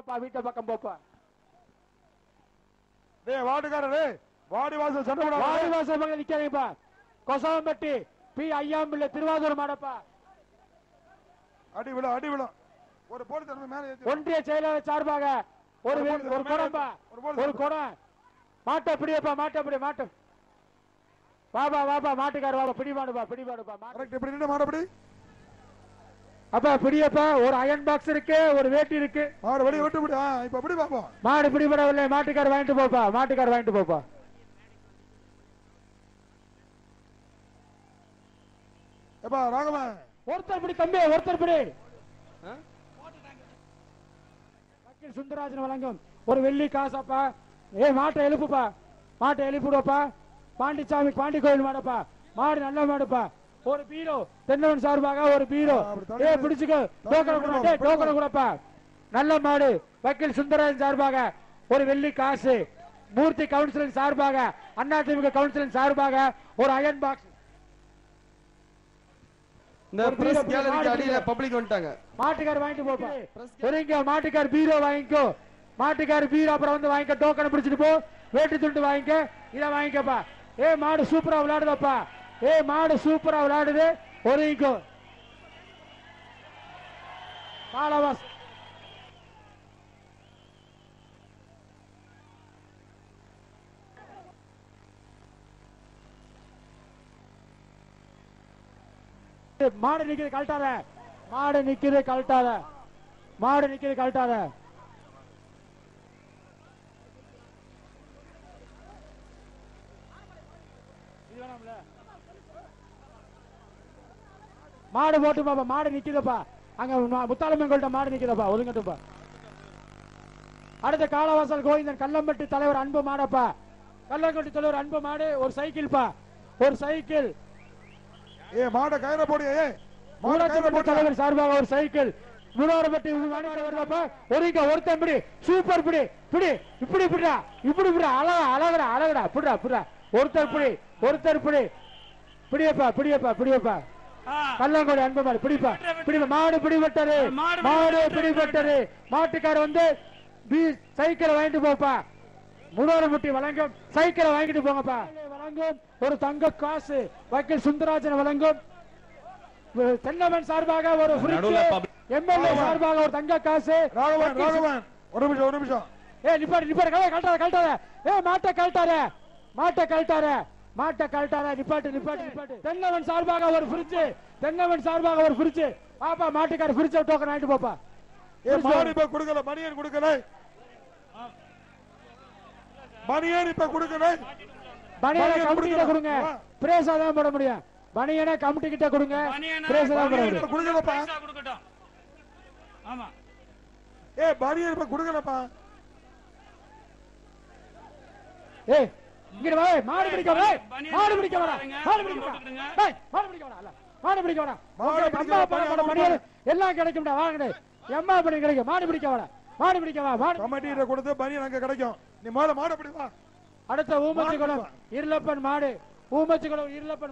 வீட்டை பக்கம் போப்பா. டேய் வாடி வாசல் சண்டை. வாடி வாசல் பக்கம் நிக்காதீங்கப்பா. கொசவம்பட்டி பி. ஐயாம்பிள்ளை திருவாரூர் மாடப்பா. அடி விழும் அடி விழும் ஒரு மேல ஏத்தி ஒன்றிய செயலாளர் சார்பாக ஒரு ஒரு குடம்பா. ஒரு குடம். மாட்டை பிடியப்பா மாட்டை பிடி மாட்டு. வாபா வாபா மாட்டுக்கார வாபா பிடி மாடுப்பா பிடி மாடுப்பா மாட்டு. கரெக்ட் இப்படி நின்று மாடப்படி அப்பா பிடியப்பா ஒரு அயன் பாக்ஸ் இருக்கு ஒரு வேட்டி இருக்கு. மாடு வெளியே விட்டு விடு ஆ, இப்ப எப்படி பாப்போம்? மாடு பிடிபடவில்லை மாட்டுக்கார வாங்கிட்டு போப்பா மாட்டுக்கார வாங்கிட்டு போப்பா. எப்பா ஒருத்தர் பிடி தம்பி ஒருத்தர் பிடி. வக்கீல் சுந்தராஜன் வழங்கும். ஒரு வெள்ளி காசாப்பா. ஏ மாட்டை எழுப்புப்பா. மாட்டை எழுப்பிடுவப்பா பாண்டிச்சாமி பாண்டி கோயில் மாடப்பா. மாடு நல்ல மாடுப்பா. ஒரு பீரோ. தென்னவன் சார்பாக ஒரு பீரோ. ஏ. பிடிச்சுக்கோ. டோக்கன். டோக்கன் கூடப்பா. நல்ல மாடு. வக்கீல் சுந்தராஜன் சார்பாக ஒரு வெள்ளி காசு. மூர்த்தி கவுன்சிலின் சார்பாக அதிமுக கவுன்சிலின் சார்பாக ஒரு அயன் பாக்ஸ் மாட்டுக்கார் வாங்கிட்டு போப்பா ஒருங்க மாட்டுக்கார் பீரோ வாங்கிக்கோ. மாட்டுக்கார் பீரோ அப்புறம் வந்து வாங்கிக்க. டோக்கன் பிடிச்சிட்டு போ. வேட்டி துண்டு வாங்கிக்க. இத வாங்கிக்கப்பா. ஏ மாடு சூப்பரா விளையாடுதப்பா. ஏ மாடு சூப்பரா விளையாடுது. ஒருங்கிக்கோ காலவாஸ் மாடு நிக்குது கழட்டாத. மாடு நிக்குது கழட்டாத. மாடு நிக்குது கழட்டாத. இது வேணாம்ல? மாடு போட்டு பாப்பா மாடு நிக்குதப்பா. அங்க ம- முத்தாலம்மன் மாடு நிக்குதப்பா. ஒதுங்கட்டுப்பா. அடுத்த காலவாசல் கோவிந்தன் கல்லம்பட்டி தலைவர் அன்பு மாடப்பா. கல்லம்பட்டி தலைவர் அன்பு மாடு ஒரு சைக்கிள்ப்பா. ஒரு சைக்கிள். ஏ மாட கயிற போடு ஏ போடு தலைவர் சார்பாக ஒரு சைக்கிள். வருவாப்பா. ஒருங்க ஒருத்தன் பிடி. சூப்பர் பிடி. பிடி. இப்படி பிடிடா. இப்படி பிடா அழகா அழகடா அழகடா. பிடிடா பிடிடா. ஒருத்தர் பிடி. ஒருத்தர் பிடி. பிடியப்பா பிடியப்பா பிடியப்பா. கல்லங்கோடி அன்பு மாடு பிடிப்பா. பிடிப்பா மாடு பிடிபட்டது. மாடு பிடிபட்டது மாட்டுக்கார வந்து சைக்கிளை வாங்கிட்டு போப்பா. முருகரமுட்டி வழங்கும். சைக்கிளை வாங்கிட்டு போங்கப்பா. வழங்கும். ஒரு தங்க காசு. வக்கீல் சுந்தராஜன் வழங்கும். தென்னவன் சார்பாக ஒரு எம்எல்ஏ சார்பாக ஒரு தங்க காசு. ராகவன் வக்கீல் ராகவன் ஒரு நிமிஷம் ஒரு நிமிஷம். ஏ நிப்பாடு நிப்பாடு. கலை கழட்டாத கழட்டாத. ஏ மாட்டை கழட்டாத. மாட்டை கழட்டாத. மாட்டை கழட்டாத நிப்பாட்டு நிப்பாட்டு நிப்பாட்டு. தென்னவன் சார்பாக ஒரு ஃப்ரிட்ஜ் தென்னவன் சார்பாக ஒரு ஃப்ரிட்ஜ் பாப்பா மாட்டுக்கார ஃப்ரிட்ஜ் டோக்கன் வாங்கிட்டு போப்பா. ஏ மாடு இப்ப கொடுக்கல மணியன் கொடுக்கல. மணியன் இப்ப கொடுக்கல. பனியனை கமிட்டி கிட்ட கொடுங்க. பிரேசா தான் போட முடியும். பனியனை கமிட்டி கிட்ட கொடுங்க பிரேசா தான் போட மணியன் முடியும். கொடுக்கட்டும். ஆமா. ஏ மணியன் இப்ப கொடுக்கலப்பா. ஏய் இங்க வா மாடு பிடிக்க வா மாடு பிடிக்க மாடு பிடிக்க மாடு பிடிக்க மாடு பிடிக்க மாடு அம்மா எல்லாம் கிடைக்கும்டா வாங்கடே. எம்மா பண்ணி கிடைக்கும். மாடு பிடிக்க வரா மாடு பிடிக்க வா மாடு கமிட்டியில கொடுத்து அங்க கிடைக்கும். நீ முதல்ல மாட பிடி வா. அடுத்த ஊமச்சி குளம் மாடு இருளப்பன் மாடு. ஊமச்சி குளம் இருளப்பன்